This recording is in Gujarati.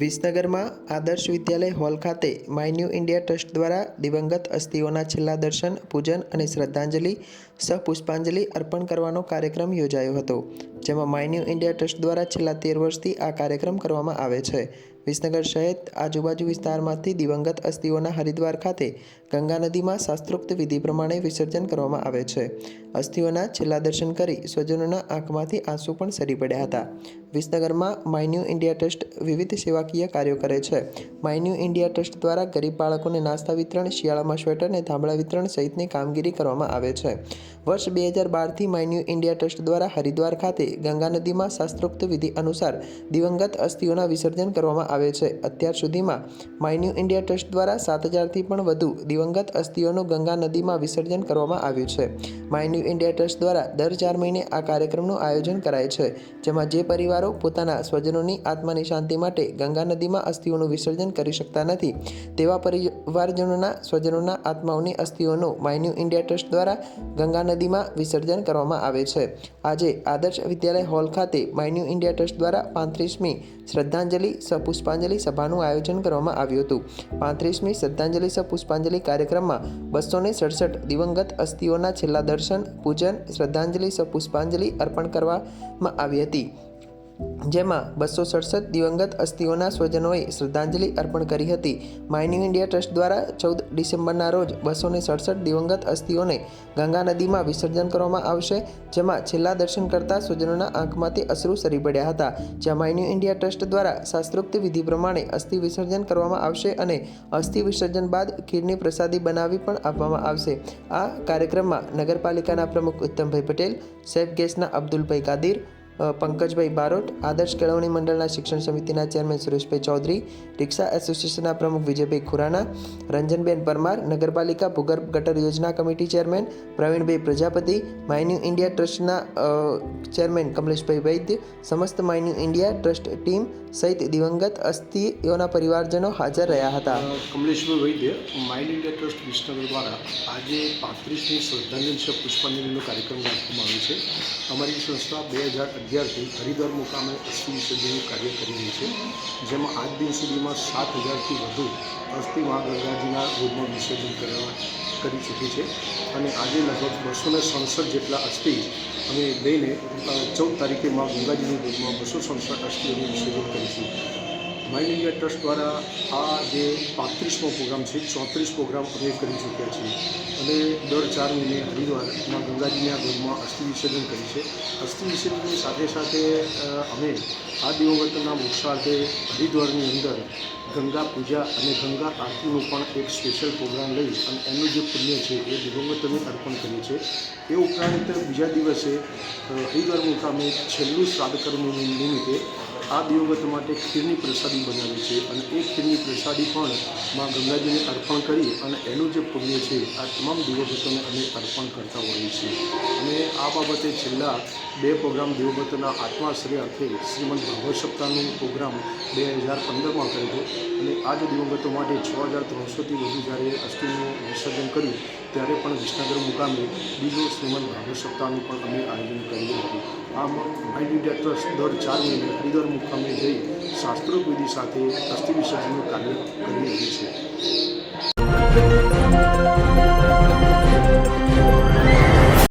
વિસનગરમાં આદર્શ વિદ્યાલય હોલ ખાતે માય ઇન્ડિયા ટ્રસ્ટ દ્વારા દિવંગત અસ્થિઓના છેલ્લા દર્શન, પૂજન અને શ્રદ્ધાંજલિ, સહપુષ્પાંજલિ અર્પણ કરવાનો કાર્યક્રમ યોજાયો હતો, જેમાં માય ઇન્ડિયા ટ્રસ્ટ દ્વારા છેલ્લા તેર વર્ષથી આ કાર્યક્રમ કરવામાં આવે છે. વિસનગર સહિત આજુબાજુ વિસ્તારમાંથી દિવંગત અસ્થિઓના હરિદ્વાર ખાતે ગંગા નદીમાં શાસ્ત્રોક્ત વિધિ પ્રમાણે વિસર્જન કરવામાં આવે છે. અસ્થિઓના છેલ્લા દર્શન કરી સ્વજનોના આંખમાંથી આંસુ પણ સરી પડ્યા હતા. વિસનગરમાં માય ન્યૂ ઇન્ડિયા ટ્રસ્ટ વિવિધ સેવાકીય કાર્યો કરે છે. માય ન્યૂ ઇન્ડિયા ટ્રસ્ટ દ્વારા ગરીબ બાળકોને નાસ્તા વિતરણ, શિયાળામાં સ્વેટર અને ધાબળા વિતરણ સહિતની કામગીરી કરવામાં આવે છે. વર્ષ બે હજાર બારથી માય ન્યૂ ઇન્ડિયા ટ્રસ્ટ દ્વારા હરિદ્વાર ખાતે ગંગા નદીમાં શાસ્ત્રોક્ત વિધિ અનુસાર દિવંગત અસ્થિઓના વિસર્જન કરવામાં આવે છે. અત્યાર સુધીમાં માય ન્યૂ ઇન્ડિયા ટ્રસ્ટ દ્વારા સાત હજારથી પણ વધુ દિવંગત અસ્થિઓનું ગંગા નદીમાં વિસર્જન કરવામાં આવ્યું છે. માય ન્યૂ ઇન્ડિયા ટ્રસ્ટ દ્વારા દર ચાર મહિને આ કાર્યક્રમનું આયોજન કરાય છે, જેમાં જે પરિવારો પોતાના સ્વજનોની આત્માની શાંતિ માટે ગંગા નદીમાં અસ્થિઓનું વિસર્જન કરી શકતા નથી. તેવા પરિવારજનોના સ્વજનોના આત્માઓની અસ્થિઓનું માય ન્યૂ ઇન્ડિયા ટ્રસ્ટ દ્વારા ગંગા નદીમાં વિસર્જન કરવામાં આવે છે. આજે આદર્શ વિદ્યાલય હોલ ખાતે માય ન્યૂ ઇન્ડિયા ટ્રસ્ટ દ્વારા પાંત્રીસમી શ્રદ્ધાંજલિ સપુષ્પાંજલિ પુષ્પાંજલિ સભાનું આયોજન કરવામાં આવ્યું હતું. પાંત્રીસમી શ્રદ્ધાંજલિ સપુષ્પાંજલિ પુષ્પાંજલિ કાર્યક્રમમાં બસો ને સડસઠ દિવંગત અસ્થિઓના છેલ્લા દર્શન, પૂજન, શ્રદ્ધાંજલિ સપુષ્પાંજલિ પુષ્પાંજલિ અર્પણ કરવામાં આવી હતી. જેમાં બસો સડસઠ દિવંગત અસ્થિઓના સ્વજનોએ શ્રદ્ધાંજલિ અર્પણ કરી હતી. માય ઇન્ડિયા ટ્રસ્ટ દ્વારા ચૌદ ડિસેમ્બરના રોજ બસો ને સડસઠ દિવંગત અસ્થિઓને ગંગા નદીમાં વિસર્જન કરવામાં આવશે, જેમાં છેલ્લા દર્શન કરતા સ્વજનોના આંખમાંથી અશ્રુ સરી પડ્યા હતા. જ્યાં માય ઇન્ડિયા ટ્રસ્ટ દ્વારા શાસ્ત્રોક્ત વિધિ પ્રમાણે અસ્થિ વિસર્જન કરવામાં આવશે અને અસ્થિ વિસર્જન બાદ ખીરની પ્રસાદી બનાવી પણ આપવામાં આવશે. આ કાર્યક્રમમાં નગરપાલિકાના પ્રમુખ ઉત્તમભાઈ પટેલ, સેફ ગેસના અબ્દુલભાઈ કાદિર પંકજભાઈ બારોટ, આદર્શ કેળવણી મંડળના શિક્ષણ સમિતિના ચેરમેન સુરેશભાઈ ચૌધરી, રિક્ષા એસોસિએશનના પ્રમુખ વિજયભાઈ ખુરાના, રંજનબેન પરમાર, નગરપાલિકા ભૂગર્ભ ગટર યોજના committee chairman, Pravinbhai Prajapati my new India ટ્રસ્ટના ચેરમેન કમલેશભાઈ વૈદ્ય, સમસ્ત માયન્યુ ઇન્ડિયા ટ્રસ્ટ ટીમ સહિત દિવંગત અસ્થિઓના પરિવારજનો હાજર રહ્યા હતા. Kamleshbhai Vaidya my new India trust Visnagar દ્વારા આજે પાંત્રીસમી શ્રદ્ધાંજલિ પુષ્પાંજલિનો કાર્યક્રમ રાખવામાં આવ્યો છે. અમારી સંસ્થા બે હજાર અગિયારથી હરિદ્વાર મુકામે અસ્થિ વિસર્જનનું કાર્ય કરી રહી છે. જેમાં આજ દિન સુધીમાં સાત હજારથી વધુ અસ્થિ મહાગંગાજીના રોડમાં વિસર્જન કરવા કરી ચૂકી છે. અને આજે લગભગ બસો ને સડસઠ જેટલા અસ્થિ અમે લઈને ચૌદ તારીખે માં ગંગાજીની રોડમાં બસો સડસઠ અસ્થિઓનું વિસર્જન કરીશું માઇન્ડ ઇન્ડિયા ટ્રસ્ટ દ્વારા આ જે પાંત્રીસમો પ્રોગ્રામ છે, ચોત્રીસ પ્રોગ્રામ અમે કરી ચૂક્યા છીએ. અને દર ચાર મહિને હરિદ્વારમાં ગંગાજીના ગોદમાં અસ્થિ વિસર્જન કરી છે. અસ્થિ વિસર્જનની સાથે સાથે અમે આ દિવંગતના મોક્ષાર્થે હરિદ્વારની અંદર ગંગા પૂજા અને ગંગા આરતીનો પણ એક સ્પેશિયલ પ્રોગ્રામ લઈ અને એનું જે પુણ્ય છે એ દિવંગતોને અર્પણ કરીએ છીએ. એ ઉપરાંત બીજા દિવસે હરિદ્વાર મુકામે છેલ્લું શ્રાદ્ધ કર્મ નિમિત્તે આ દિવગત માટે ખીરની પ્રસાદી બનાવી છે અને એ ખીરની પ્રસાદી પણ માં ગંગાજીને અર્પણ કરી અને એનું જે પુણ્ય છે, આ તમામ દિવગતોને અમે અર્પણ કરતા હોઈએ છીએ. અને આ બાબતે છેલ્લા બે પ્રોગ્રામ દિવગતોના આત્માશ્રય અર્થે શ્રીમદ ભાગવત સપ્તાહનું પ્રોગ્રામ બે હજાર પંદરમાં કર્યો અને આ જ દિવગતો માટે છ હજાર ત્રણસોથી વધુ જ્યારે અસ્થિનું વિસર્જન કર્યું ત્યારે પણ વિસનગર મુકામે બીજો શ્રીમંત ભાગવત સપ્તાહનું પણ અમે આયોજન કર્યું હતું. આમાં માઇન્ડ ઇન્ડિયા ટ્રસ્ટ દર ચાર મહિને હરિદર મુકામે જઈ શાસ્ત્રોપવિધિ સાથે અસ્થિ વિસર્જનનું કાર્ય કરી રહ્યું છે.